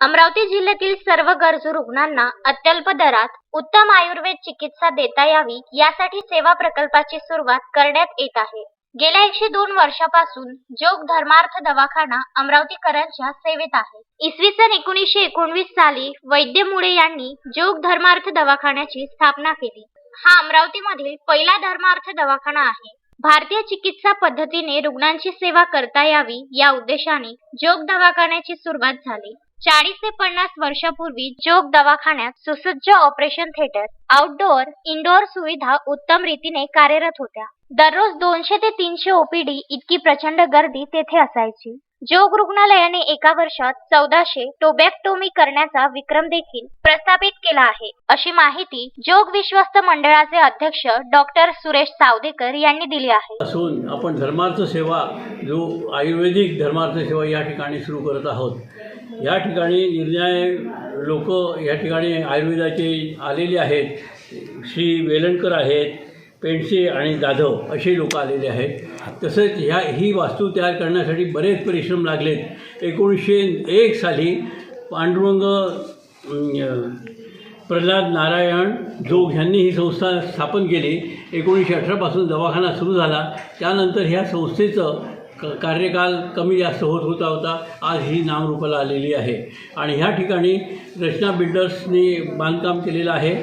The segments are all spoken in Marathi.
अमरावती जिल्ह्यातील सर्व गरजू रुग्णांना अत्यल्प दरात उत्तम आयुर्वेद चिकित्सा देता यावी यासाठी सेवा प्रकल्पाची सुरुवात करण्यात येत आहे. गेल्या एकशे दोन वर्षापासून जोग धर्मार्थ दवाखाना अमरावतीकरांच्या सेवेत आहे. इसवी सन एकोणीसशे एकोणवीस साली वैद्य मुळे यांनी जोग धर्मार्थ दवाखान्याची स्थापना केली. हा अमरावतीमधील पहिला धर्मार्थ दवाखाना आहे. भारतीय चिकित्सा पद्धतीने रुग्णांची सेवा करता यावी या उद्देशाने जोग दवाखान्याची सुरुवात झाली. चाळीस ते पन्नास वर्षापूर्वी जोग दवाखान्यात सुसज्ज ऑपरेशन थिएटर आउटडोअर इंडोअर सुविधा उत्तम रीतीने कार्यरत होत्या. दररोज दोनशे ते तीनशे ओपीडी इतकी प्रचंड गर्दी तेथे असायची. जोग रुग्णालयाने एका वर्षात चौदाशे टोबॅक्टोमी करण्याचा विक्रम देखील प्रस्थापित केला आहे अशी माहिती जोग विश्वस्त मंडळाचे अध्यक्ष डॉक्टर सुरेश सावदेकर यांनी दिली आहे. असून आपण धर्मार्थ सेवा जो आयुर्वेदिक धर्मार्थ सेवा या ठिकाणी सुरू करत आहोत या ठिकाणी निर्णय लोक या ठिकाणी आयुर्वेदाचे आलेले आहेत. श्री वेलणकर आहेत पेंडसे आणि जाधव असे लोक आलेले आहेत. तसंच ह्या ही वास्तू तयार करण्यासाठी बरेच परिश्रम लागलेत. एकोणीसशे एक साली पांडुरंग प्रल्हाद नारायण जोग ह्यांनी ही संस्था स्थापन केली. एकोणीसशे अठरापासून दवाखाना सुरू झाला. त्यानंतर ह्या संस्थेचं क कार्यकाल कमी जास्त होत होता होता आज ही नामरूपाला आलेली आहे. आणि ह्या ठिकाणी रचना बिल्डर्सनी बांधकाम केलेलं आहे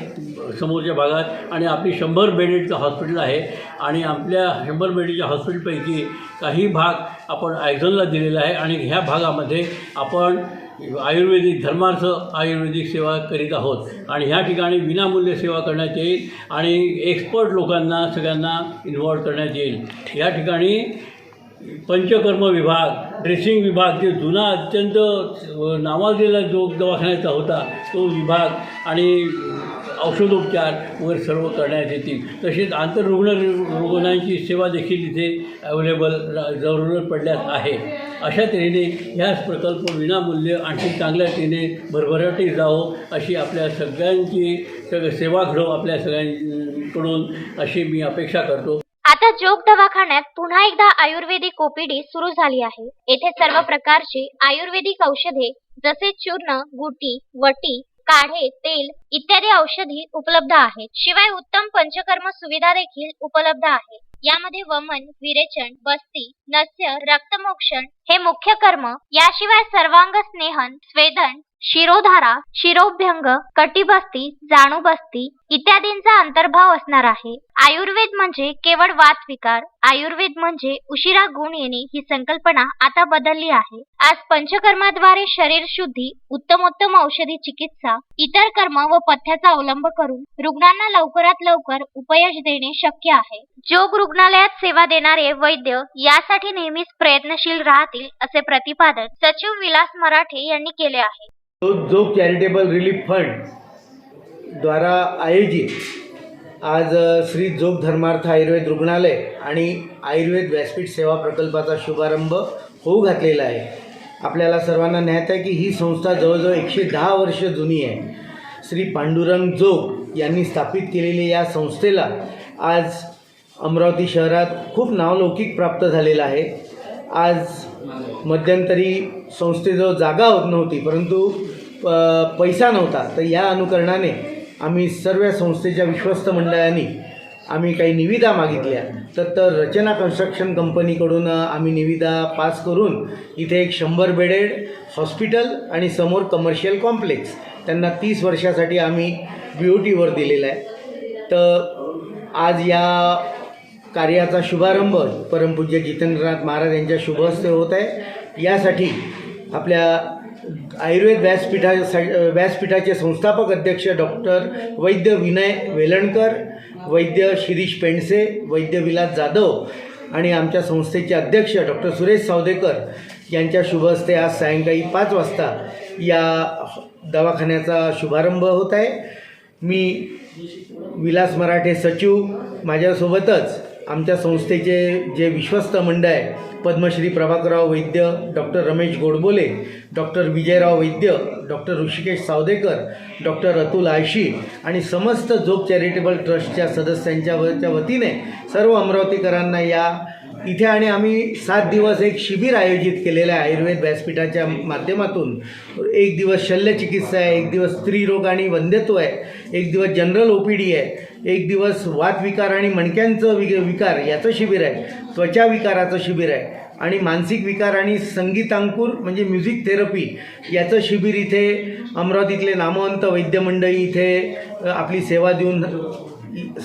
समोरच्या भागात. आणि आपली शंभर बेडेडचं हॉस्पिटल आहे. आणि आपल्या शंभर बेडेडच्या हॉस्पिटलपैकी काही भाग आपण ॲक्झनला दिलेला आहे. आणि ह्या भागामध्ये आपण आयुर्वेदिक धर्मार्थ आयुर्वेदिक सेवा करीत आहोत. आणि ह्या ठिकाणी विनामूल्य सेवा करण्यात येईल आणि एक्सपर्ट लोकांना सगळ्यांना इन्व्हॉल्व करण्यात येईल. या ठिकाणी पंचकर्म विभाग ड्रेसिंग विभाग जे जुना अत्यंत नावाजलेला जो दवाखान्याचा होता तो विभाग आणि औषधोपचार वगैरे सर्व करण्यात येतील. तसेच आंतररुग्ण रुग्णांची सेवा देखील इथे अवेलेबल रा- जरूरत पडल्यास आहे. अशा तऱ्हेने ह्याच प्रकल्प विनामूल्य आणखी चांगल्या तऱ्हेने भरभराटी जावो अशी आपल्या सगळ्यांची सग सेवा घडव आपल्या सगळ्यांकडून अशी मी अपेक्षा करतो. आता जोग दवाखान्यात पुन्हा एकदा आयुर्वेदिक ओपीडी सुरू झाली आहे. येथे सर्व प्रकारची आयुर्वेदिक औषधे जसे चूर्ण गुटी वटी काढे तेल इत्यादी औषधी उपलब्ध आहेत. शिवाय उत्तम पंचकर्म सुविधा देखील उपलब्ध आहे. यामध्ये वमन विरेचन बस्ती नस्य रक्तमोक्षण हे मुख्य कर्म. याशिवाय सर्वांग स्नेहन स्वेदन शिरोधारा शिरोभ्यंग कटिबस्ती जाणूबस्ती इत्यादींचा अंतर्भाव असणार आहे. आयुर्वेद म्हणजे केवळ वातविकार आयुर्वेद म्हणजे उशिरा गुण येणे ही संकल्पना आता बदलली आहे. आज पंचकर्माद्वारे शरीर शुद्धी उत्तमोत्तम औषधी चिकित्सा इतर कर्म व पथ्याचा अवलंब करून रुग्णांना लवकरात लवकर उपयश देणे शक्य आहे. जोग रुग्णालयात सेवा देणारे वैद्य यासाठी नेहमीच प्रयत्नशील राहतील असे प्रतिपादन सचिव विलास मराठे यांनी केले आहे. जो चॅरिटेबल रिलीफ फंड द्वारा आयोजित आज श्री जोग धर्मार्थ आयुर्वेद रुग्णालय आणि आयुर्वेद व्यासपीठ सेवा प्रकल्पाचा शुभारंभ होऊ घातलेला आहे. आपल्याला सर्वांना ज्ञात आहे की ही संस्था जवळजवळ एकशे दहा वर्ष जुनी आहे. श्री पांडुरंग जोग यांनी स्थापित केलेल्या या संस्थेला आज अमरावती शहरात खूप नावलौकिक प्राप्त झालेला आहे. आज मध्यंतरी संस्थेजवळ जागा होत नव्हती परंतु प पैसा नव्हता. तर या अनुकरणाने आम्ही सर्व संस्थेच्या विश्वस्त मंडळांनी आम्ही काही निविदा मागितल्या. तर तर रचना कन्स्ट्रक्शन कंपनीकडून आम्ही निविदा पास करून इथे एक शंभर बेडेड हॉस्पिटल आणि समोर कमर्शियल कॉम्प्लेक्स त्यांना तीस वर्षासाठी आम्ही बी ओ टीवर दिलेला आहे. तर आज या कार्याचा शुभारंभ परमपूज्य जितेंद्रनाथ महाराज यांच्या शुभहस्ते होत आहे. यासाठी आपल्या आयुर्वेद व्यासपीठा व्यासपीठाचे संस्थापक अध्यक्ष डॉक्टर वैद्य विनय वेलणकर वैद्य शिरीष पेंडसे वैद्य विलास जाधव आणि आमच्या संस्थेचे अध्यक्ष डॉक्टर सुरेश सावदेकर यांच्या शुभहस्ते आज सायंकाळी पाच वाजता या दवाखान्याचा शुभारंभ होत आहे. मी विलास मराठे सचिव माझ्यासोबतच आमच्या संस्थेचे जे विश्वस्त मंडळ आहे Padmashri Prabhakarrao Vaidya doctor Ramesh Godbole doctor Vijayrao Vaidya doctor Hrishikesh Savdekar doctor Atul Ayshi आणि समस्त जोग चॅरिटेबल ट्रस्टच्या सदस्यांच्या वच्या वतीने सर्व अमरावतीकरांना या इथे आणि आम्ही सात दिवस एक शिबिर आयोजित केलेलं आहे आयुर्वेद व्यासपीठाच्या माध्यमातून. एक दिवस शल्यचिकित्सा आहे एक दिवस स्त्रीरोग आणि वंध्यत्व आहे एक दिवस जनरल ओ पी डी आहे एक दिवस वातविकार आणि मणक्यांचं वि विकार याचं शिबिर आहे त्वचा विकाराचं शिबिर आहे आणि मानसिक विकार आणि संगीतांकुर म्हणजे म्युझिक थेरपी याचं शिबिर इथे अमरावतीतले नामवंत वैद्यमंडळी इथे आपली सेवा देऊन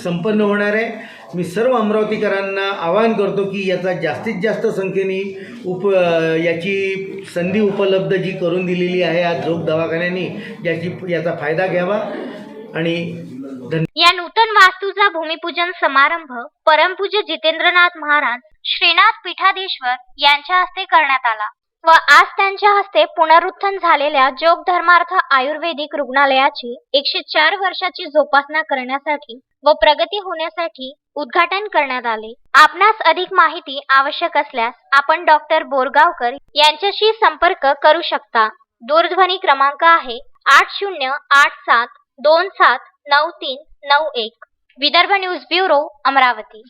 संपन्न होणार आहे. मी सर्व अमरावतीकरांना आवाहन करतो की याचा जास्तीत जास्त संख्येने उप याची संधी उपलब्ध जी करून दिलेली आहे आज झोप दवाखान्यांनी याची याचा फायदा घ्यावा आणि या नूतन वास्तूचा भूमिपूजन समारंभ परमपूज्य जितेंद्रनाथ महाराज श्रीनाथ पीठाधीश्वर यांच्या हस्ते करण्यात आला व आज त्यांच्या हस्ते पुनरुत्थान झालेल्या जोग धर्मार्थ आयुर्वेदिक रुग्णालयाची एकशे चार वर्षाची जोपासना करण्यासाठी व प्रगती होण्यासाठी उद्घाटन करण्यात आले. आपणास अधिक माहिती आवश्यक असल्यास आपण डॉक्टर बोरगावकर यांच्याशी संपर्क करू शकता. दूरध्वनी क्रमांक आहे आठ शून्य आठ सात दोन सात नऊ तीन नऊ एक. Vidarbha news bureau Amravati.